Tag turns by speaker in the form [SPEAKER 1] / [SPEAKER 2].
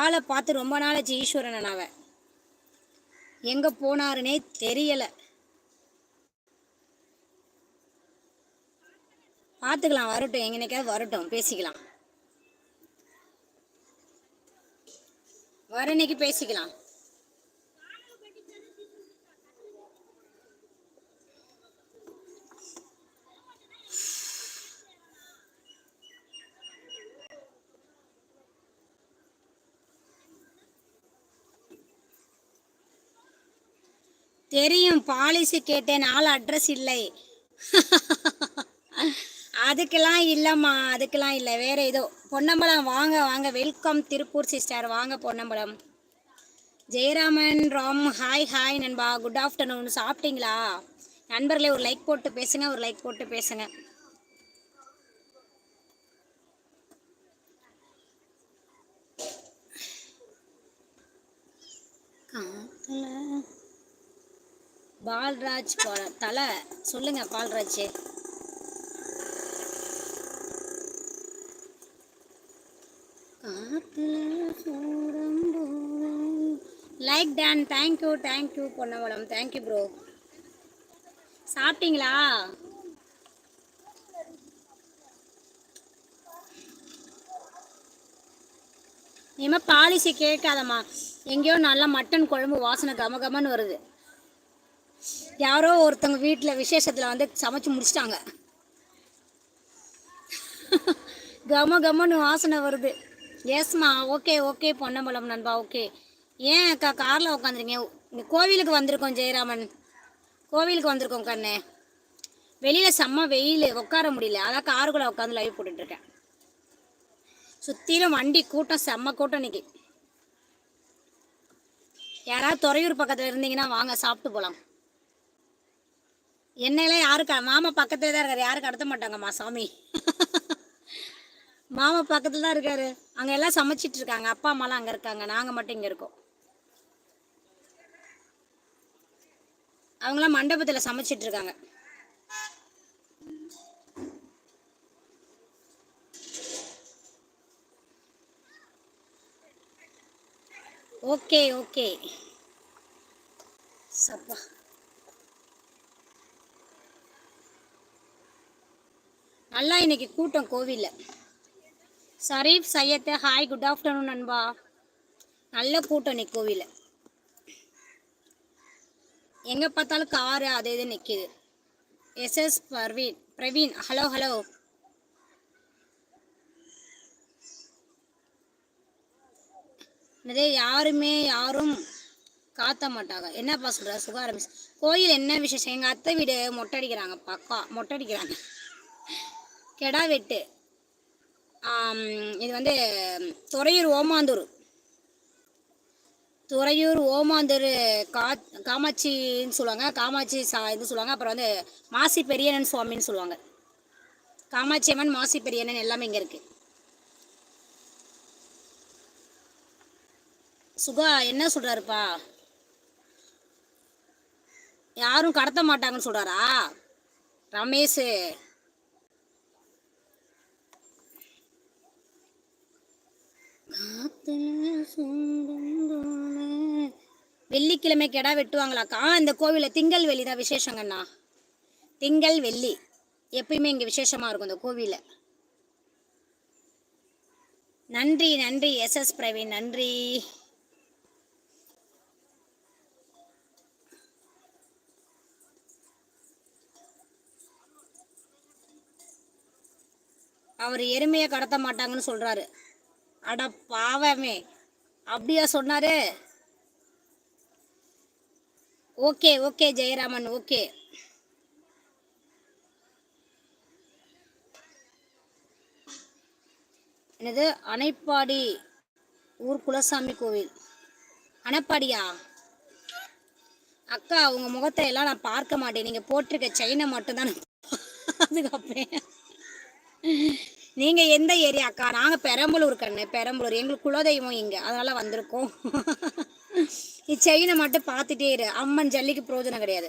[SPEAKER 1] ஆளை பார்த்து ரொம்ப நாளாச்சு ஈஸ்வரன் அவ எங்கே போனாருன்னே தெரியலை. பார்த்துக்கலாம் வரட்டும் எங்கனைக்காவது வரட்டும் பேசிக்கலாம். வர இன்னைக்கு பேசிக்கலாம். தெரியும் பாலிசி கேட்டேன் ஆள் அட்ரஸ் இல்லை. அதுக்கெல்லாம் இல்லைம்மா அதுக்கெல்லாம் இல்லை. வேற ஏதோ பொன்னம்பலம் வாங்க வாங்க. வெல்கம் திருப்பூர் சிஸ்டர் வாங்க பொன்னம்பலம். ஜெயராமன் ராம் ஹாய் ஹாய் நண்பா. குட் ஆஃப்டர்நூன் சாப்பிட்டீங்களா? நண்பர்களே ஒரு லைக் போட்டு பேசுங்க ஒரு லைக் போட்டு பேசுங்க. பால்ராஜ் போல தலை சொல்லுங்க Balraj. Like Don thank you thank you Ponnavalam thank you bro சாப்பிட்டீங்களா? இனிமேல் பாலிசி கேட்காதம்மா. எங்கேயோ நல்லா மட்டன் குழம்பு வாசனை கம கமன்னு வருது. யாரோ ஒருத்தவங்க வீட்டில் விசேஷத்தில் வந்து சமைச்சு முடிச்சிட்டாங்க. கம கமன்னு வாசனை வருது. எஸ்மா ஓகே ஓகே பொன்னம்பலம் நண்பா ஓகே. ஏன் அக்கா காரில் உட்காந்துருங்க இங்கே கோவிலுக்கு வந்திருக்கோம் ஜெயராமன். கோவிலுக்கு வந்திருக்கோம் கண்ணு. வெளியில் செம்ம வெயில் உட்கார முடியல. அதான் காருக்குள்ளே உட்காந்து லைவ் போட்டுட்ருக்கேன் சுற்றிலும் வண்டி கூட்டம் செம்ம கூட்டம் இன்றைக்கி யாராவது துறையூர் பக்கத்தில் இருந்தீங்கன்னா வாங்க சாப்பிட்டு போகலாம் என்னையெல்லாம் யாருக்கு? மாமா பக்கத்துல தான் இருக்காரு. யாரும் கடத்த மாட்டாங்கம்மா சாமி. மாமா பக்கத்துல தான் இருக்காரு. அங்க எல்லாம் சமைச்சிட்டு இருக்காங்க. அப்பா அம்மாலாம் அங்க இருக்காங்க. நாங்க மட்டும் இங்க இருக்கோம். அவங்களாம் மண்டபத்துல சமைச்சிட்டு இருக்காங்க. Okay okay. சப்பா. நல்லா இன்னைக்கு கூட்டம் கோவிலில். Sharif Syed hi good afternoon நண்பா. நல்ல கூட்டம் இன்னைக்கு கோவிலில். எங்கே பார்த்தாலும் காரு அது இது நிற்கிது SS Parveen Praveen hello hello இதே யாருமே யாரும் காத்த மாட்டாங்க. என்னப்பா சொல்கிற சுகாரம் கோயில் என்ன விசேஷம்? எங்கள் அத்தை வீடு மொட்டை அடிக்கிறாங்க பக்கா மொட்டை அடிக்கிறாங்க. கெடா வெட்டு. இது வந்து துறையூர் ஓமாந்தூர். துறையூர் ஓமாந்தூர் கா காமாட்சின்னு சொல்லுவாங்க. காமாட்சி சா இது சொல்லுவாங்க. அப்புறம் வந்து மாசி பெரியண்ணன் சுவாமின்னு சொல்லுவாங்க. காமாட்சி அம்மன் மாசி பெரியண்ணன் எல்லாமே இங்கே இருக்குது சுகா என்ன சொல்கிறாருப்பா யாரும் கடத்த மாட்டாங்கன்னு சொல்கிறாரா ரமேஷ். வெள்ளிக்கிழமை கெடா வெட்டுவாங்களாக்கா? இந்த கோவிலில் திங்கள் வெள்ளி தான் விசேஷங்கண்ணா. திங்கள் வெள்ளி. எப்பயுமே இங்கே விசேஷமாக இருக்கும் இந்த கோவிலில். நன்றி நன்றி எஸ்எஸ் பிரவீன் நன்றி. அவர் எருமையை கடத்த மாட்டாங்கன்னு சொல்றாரு. அட பாவமே. அப்படியா சொன்னாரு? Okay okay Jayaraman okay. என்னது? அணைப்பாடி ஊர் குலசாமி கோவில். அணைப்பாடியா? அக்கா உங்க முகத்தை எல்லாம் நான் பார்க்க மாட்டேன். நீங்க போட்டிருக்க செயினை மட்டும்தான் தான் பாதுகாப்பேன் நீங்க எந்த ஏரியா அக்கா? நாங்க பெரம்பலூர் கண்ணு பெரம்பலூர். எங்களுக்கு குலதெய்வம் இங்க. அதனால வந்திருக்கோம். செயினை மட்டும் பார்த்துட்டே இரு. அம்மன் ஜல்லிக்கு பிரோஜனம் கிடையாது.